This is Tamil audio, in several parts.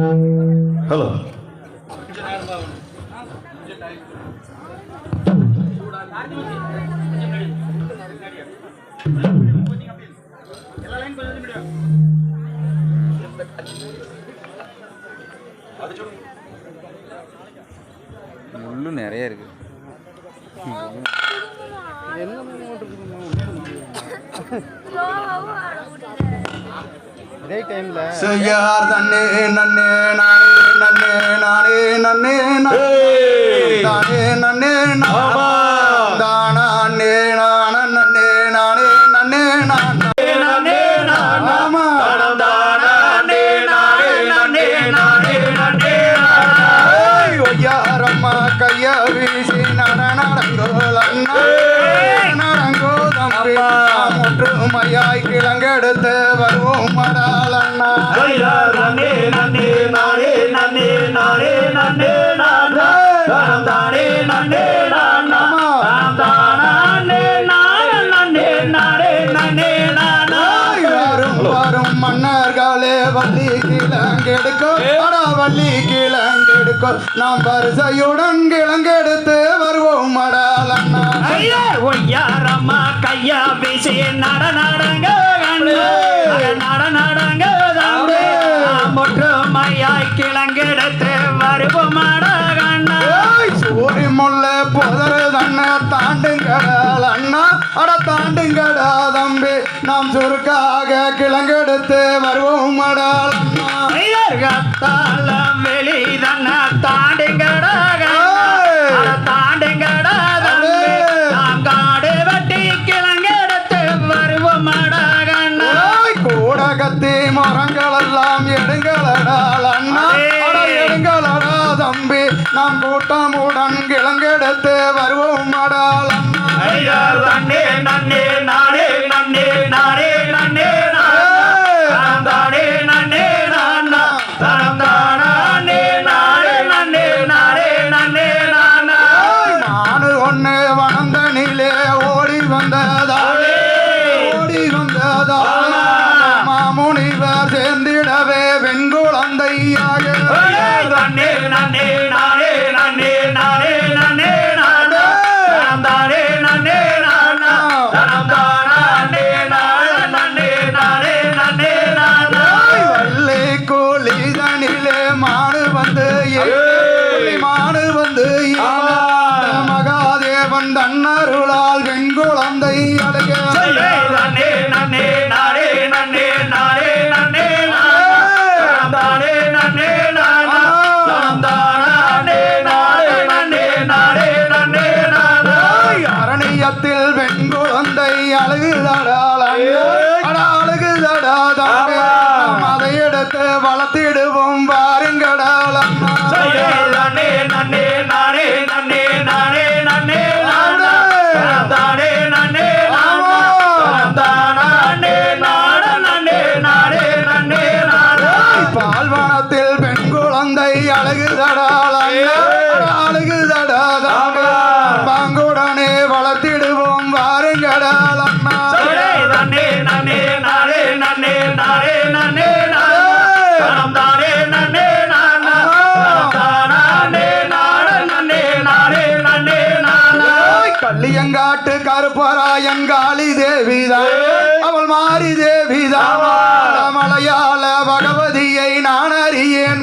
హలో முள்ளு நிறைய இருக்கு. என்ன செய்யார் தன்னே நன்னே நானே நன்னே நானே நன்னே நானே நன்னே நானே நானே நன்னே நானே நன்னே நான். கையா வீசி நட நடங்கோலன்னா நடங்கோதம் ஒன்று மையாய் கிழங்கெடுத்து வரும் மேற்கோள் நாம் வரிசையுடன் கிழங்கெடுத்து வருவோம் மடாலண்ணா ஒய்யாரம்மா கையா பேசி நட நடங்க நட நடங்க ஒற்றுமையாய் கிழங்கெடுத்து வருவோம் மடகண்ணா சூரி முல்ல புதரு தண்ண தாண்டுங்கடால் அண்ணா அட தாண்டுங்கடா தம்பி. நாம் சுருக்காக கிழங்கெடுத்து வருவோம் மடால் அண்ணா দাম அழகு தடாலங்க அழகு தடாதாங்க வளர்த்திடுவோம் வாருங்கடாலம்மா நன்னே நன்னே நானே நன்னே கள்ளியங்காட்டு கருப்பராயங்காளி தேவிதான். அவள் மாறி தேவிதான். மலையாள பகவதியை நான் அறியேன்.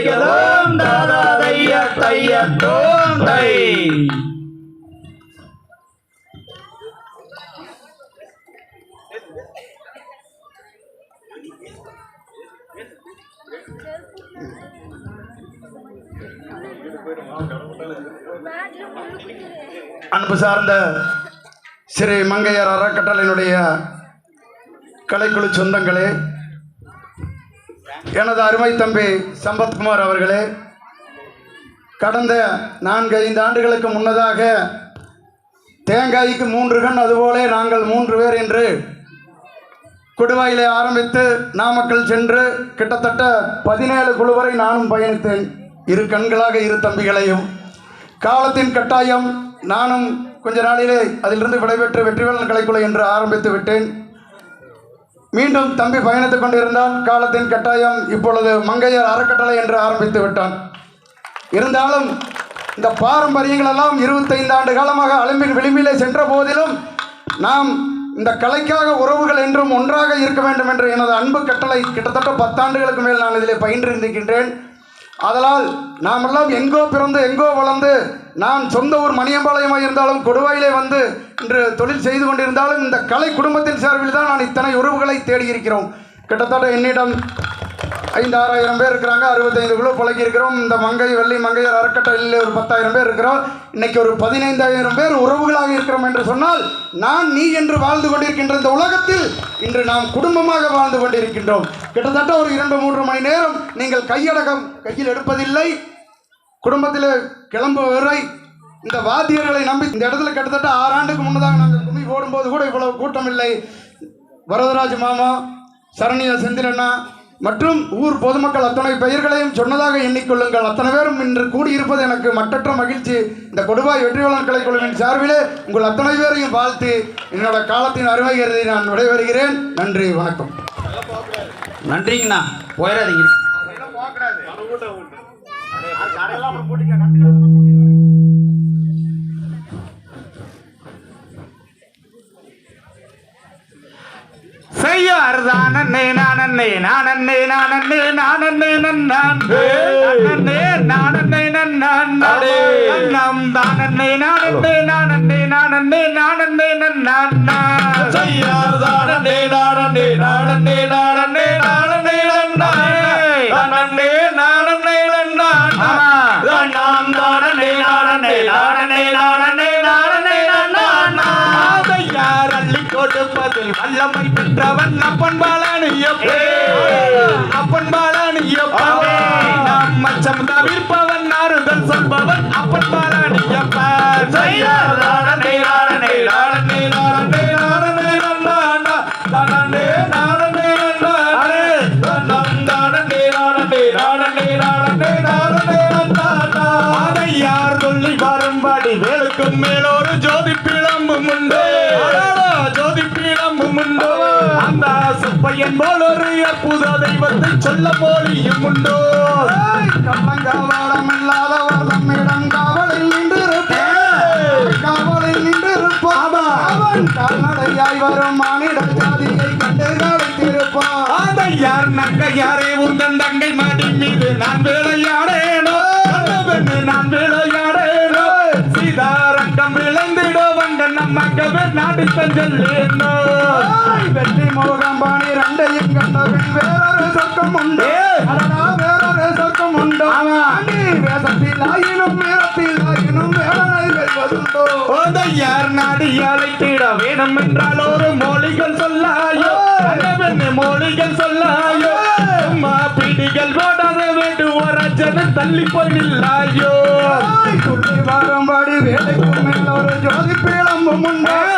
தையதோம் தாதா தைய தைய தை. அன்பு சார்ந்த ஸ்ரீ மங்கையர் அறக்கட்டளையினுடைய கலைக்குழு சொந்தங்களே எனது அருமை தம்பி சம்பத்குமார் அவர்களே கடந்த நான்கு ஐந்து ஆண்டுகளுக்கு முன்னதாக தேங்காய்க்கு மூன்று கண் அதுபோலே நாங்கள் மூன்று பேர் என்று கொடுவாயிலே ஆரம்பித்து நாமக்கல் சென்று கிட்டத்தட்ட பதினேழு குழு வரை நானும் பயணித்தேன். இரு கண்களாக இரு தம்பிகளையும். காலத்தின் கட்டாயம் நானும் கொஞ்ச நாளிலே அதிலிருந்து விடைபெற்று வெற்றிவேலன் கலைக்குழு என்று ஆரம்பித்து விட்டேன். மீண்டும் தம்பி பயணித்துக் கொண்டிருந்தான். காலத்தின் கட்டாயம் இப்பொழுது மங்கையர் அறக்கட்டளை என்று ஆரம்பித்து விட்டான். இருந்தாலும் இந்த பாரம்பரியங்கள் எல்லாம் இருபத்தைந்து ஆண்டு காலமாக அலம்பின் விளிம்பிலே சென்ற போதிலும் நாம் இந்த கலைக்காக உறவுகள் என்றும் ஒன்றாக இருக்க வேண்டும் என்ற எனது அன்பு கட்டளை கிட்டத்தட்ட பத்தாண்டுகளுக்கு மேல் நான் இதிலே பயின்றிருந்திருக்கின்றேன். அதனால் நாமெல்லாம் எங்கோ பிறந்து எங்கோ வளர்ந்து நான் சொந்த ஊர் மணியம்பாளையமாக இருந்தாலும் கொடுவாயிலே வந்து இன்று தொழில் செய்து கொண்டிருந்தாலும் இந்த கலை குடும்பத்தின் சார்பில் தான் நான் இத்தனை உறவுகளை தேடியிருக்கிறோம். கிட்டத்தட்ட என்னிடம் ஐந்து ஆறாயிரம் பேர் இருக்கிறாங்க அறுபத்தைந்து குழு பழகி இருக்கிறோம். இந்த மங்கை வெள்ளி மங்கையர் அறக்கட்டளையில் ஒரு பத்தாயிரம் பேர் இருக்கிறோம். இன்னைக்கு ஒரு பதினைந்தாயிரம் பேர் உறவுகளாக இருக்கிறோம் என்று சொன்னால் நான் நீ என்று வாழ்ந்து கொண்டிருக்கின்ற இந்த உலகத்தில் இன்று நாம் குடும்பமாக வாழ்ந்து கொண்டிருக்கின்றோம். கிட்டத்தட்ட ஒரு இரண்டு மூன்று மணி நேரம் நீங்கள் கையடகம் கையில் எடுப்பதில்லை. குடும்பத்தில் கிளம்பு வரை இந்த வாத்தியர்களை நம்பி இந்த இடத்துல கிட்டத்தட்ட ஆறு ஆண்டுக்கு முன்னதாக நாங்கள் கும்மி போடும்போது கூட இவ்வளவு கூட்டம் இல்லை. வரதராஜ் மாமா சரணியா செந்திலண்ணா மற்றும் ஊர் பொதுமக்கள் அத்தனை பெயர்களையும் சொன்னதாக எண்ணிக்கொள்ளுங்கள். அத்தனை பேரும் இன்று கூடியிருப்பது எனக்கு மட்டற்ற மகிழ்ச்சி. இந்த கொடுவாய் வெற்றிவேலன் கலைக்குழுவின் சார்பிலே உங்கள் அத்தனை பேரையும் வாழ்த்து என்னோட காலத்தின் அருமை கருதி நான் விடைபெறுகிறேன். நன்றி வணக்கம். நன்றிங்கண்ணா. போயிடாதீங்க. செய்யார்தானே நானே நானே நானே நானே நன்னான் நானே நானே நன்னான் நம் தானே நானே நானே நானே நானே நன்னான் செய்யார்தானே நானே நானே நானே நானே நானே நானே நன்னான் நாம் தானே நானே நானே நானே நானே நன்னான் யார் அள்ளி கொடுப்பதில் வல்லமை பெற்றவன் அப்பன் பாலனியப்பே அப்பன் பாலனியப்பா நாம் மச்சம் தவிர்ப்பவன் ஆறுதல் சொல்பவன் சொல்ல போலியும் உண்டோ. கள்ளங்காவலம் இல்லாதவர் தம்மிடம் காவலில் நின்றிருப்பார் காவலில் நின்றிருப்பான். அவன் கால்நடையாய் வரும் மானிட ஜாதியை கண்டு கழித்திருப்பான் அதை யார் நங்க யாரே உந்தன் தங்கை மடி மீது நான் விளையாடேனோ? நான் விளையாடேனோ? சீதாரங்கம் விளைந்திடோ? வந்த நம்ம கவர் நாடு தஞ்சல்லேனோ வெற்றி மோகம் யார் நாடி வேணும் என்றால் ஒரு மொழிகள் சொல்லாயோ. கண்ணவென்று மொழிகள் சொல்லாயோ. அம்மா பிடிகள் ஓடாத வேண்டுவோர் அஜன தள்ளி போய் நில்லாயோ. ஆய், வேலைக்கு வரும்படி மேல் ஒரு ஜோதி பீளம்பும் உண்டா.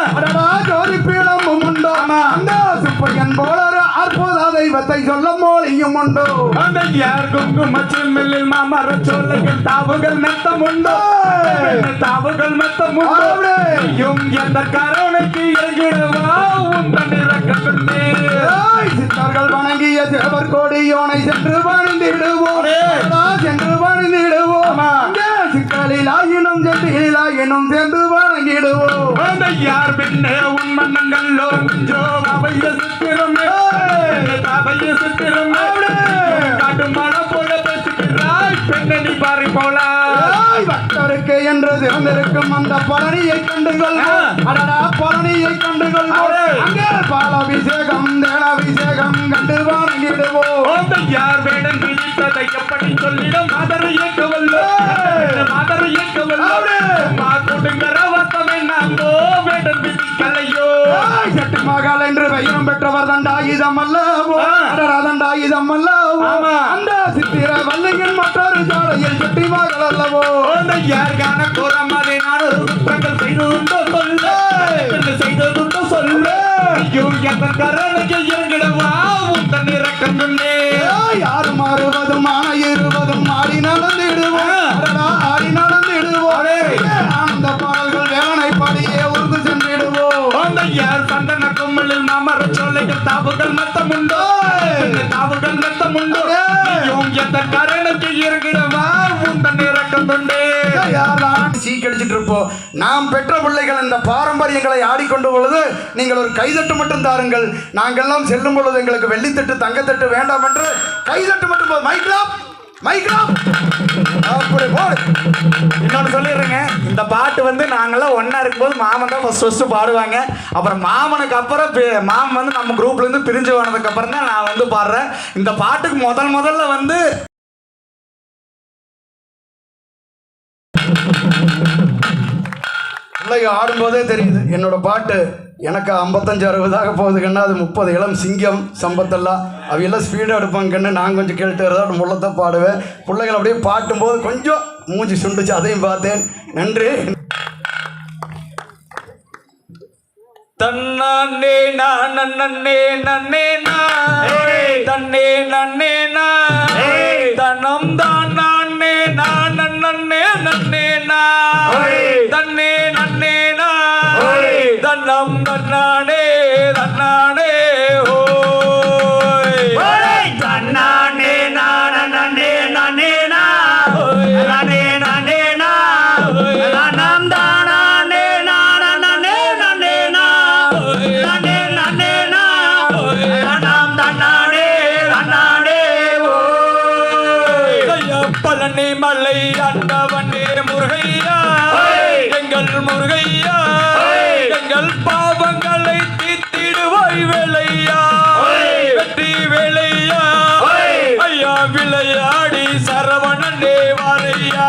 தெய்வத்தை சொல்ல மொழியும் உண்டு. யார் குங்கும சிம்மில் மாமர சோலைகள் தாவுகள் மெத்தம் உண்டோ. தாவுகள் மெத்தம் உண்டோ. எந்த கருணைக்கு எகிடுவா உந்தன் இறக்கத்தே ஏய், சித்தர்கள் வணங்கிய தேவர் கோடி யோனை சென்று பணிந்திடுவோம் சென்று பணிந்திடுவோம் அங்கே சிக்கலில் ஆயினும் செட்டியில் ஆயினும் சென்று வணங்கிடுவோம் அந்த யார் பின்னே உன் மன்னங்களோ கொஞ்சோ அவைய சித்திரமே. அவைய சித்திரமே. காட்டு மழை போல பேசுகிறாய் பெண்ணி பாரி போல. பக்தருக்கு என்று திறந்திருக்கும் அந்த பழனியை கண்டு கொள்வோம். அடடா பழனியை கண்டு கொள்வோம். அடே. அங்கே பாலாபிஷேகம் தேனாபிஷேகம் கண்டு வணங்கிடுவோம் யார் விதித்ததை எப்படி சொல்லிடும்? இயக்கவல்லோ இதம் அல்லவோ ஆமா. அந்த சித்திர வல்லியின் மற்றொரு ஜாடையில் சுட்டி மகள் அல்லவோ அந்த யாருக்கான கோரமாதை நான் ஒரு குற்றங்கள் செய்ததுண்டோ சொல்லு செய்ததுண்டோ சொல்லு எந்த கரணைக்கு இறங்கிடவா? உன் தன் இறக்கம் சொன்னே யாரு மாறுவதும்? தாவுகள் மத்தம் உண்டோ தாவுகள் மத்தம் உண்டோ எந்த கரணைக்கு இறங்கிடவா உன் தன் இறக்கம் சொன்னே யாரெல்லாம் சீக்கடிச்சிட்டு இருப்போம் நாம் பெற்ற பிள்ளைகள் இந்த பாரம்பரியங்களை ஆடிக்கொண்டு பொழுது நீங்கள் ஒரு கைதட்டு மட்டும் தாருங்கள். நாங்கெல்லாம் செல்லும் பொழுது எங்களுக்கு வெள்ளித்தட்டு தங்கத்தட்டு வேண்டாம் என்று கைதட்டு மட்டும் போதும் மைக்ராப் மைக்ராப் அப்படி போடு. இன்னொன்று சொல்லிடுறேங்க. இந்த பாட்டு வந்து நாங்களாம் ஒன்றா இருக்கும்போது மாமன் தான் ஃபஸ்ட் ஃபஸ்ட்டு பாடுவாங்க. அப்புறம் மாமனுக்கு அப்புறம் மாமன் வந்து நம்ம குரூப்லேருந்து பிரிஞ்சு போனதுக்கப்புறம் தான் நான் வந்து பாடுறேன். இந்த பாட்டுக்கு முதல் முதல்ல வந்து பிள்ளைங்க ஆடும்போதே தெரியுது. என்னோட பாட்டு எனக்கு ஐம்பத்தஞ்சு அறுபதாக போகுதுக்கண்ணா அது முப்பது இளம் சிங்கம் சம்பத்தெல்லாம் அவையெல்லாம் ஸ்பீடாக எடுப்பாங்கன்னு நான் கொஞ்சம் கேட்டு ஏதாவது முள்ளத்தை பாடுவேன். பிள்ளைகள் அப்படியே பாட்டும்போது கொஞ்சம் மூஞ்சி சுண்டுச்சு அதையும் பார்த்தேன். நன்றி. தன்னே நான் நன்னே நன்னே நான் தன்னே நன்னே நான் தன்னம் தான் நானே நான் நன்னே நன்னே நான் பழனி மலை ஆண்டவனே முருகையா. எங்கள் முருகையா. எங்கள் பாவங்களை தீத்திடுவாய் வேலையா. வெற்றி வேலையா. ஐயா விளையாடி சரவணன் தேவாரையா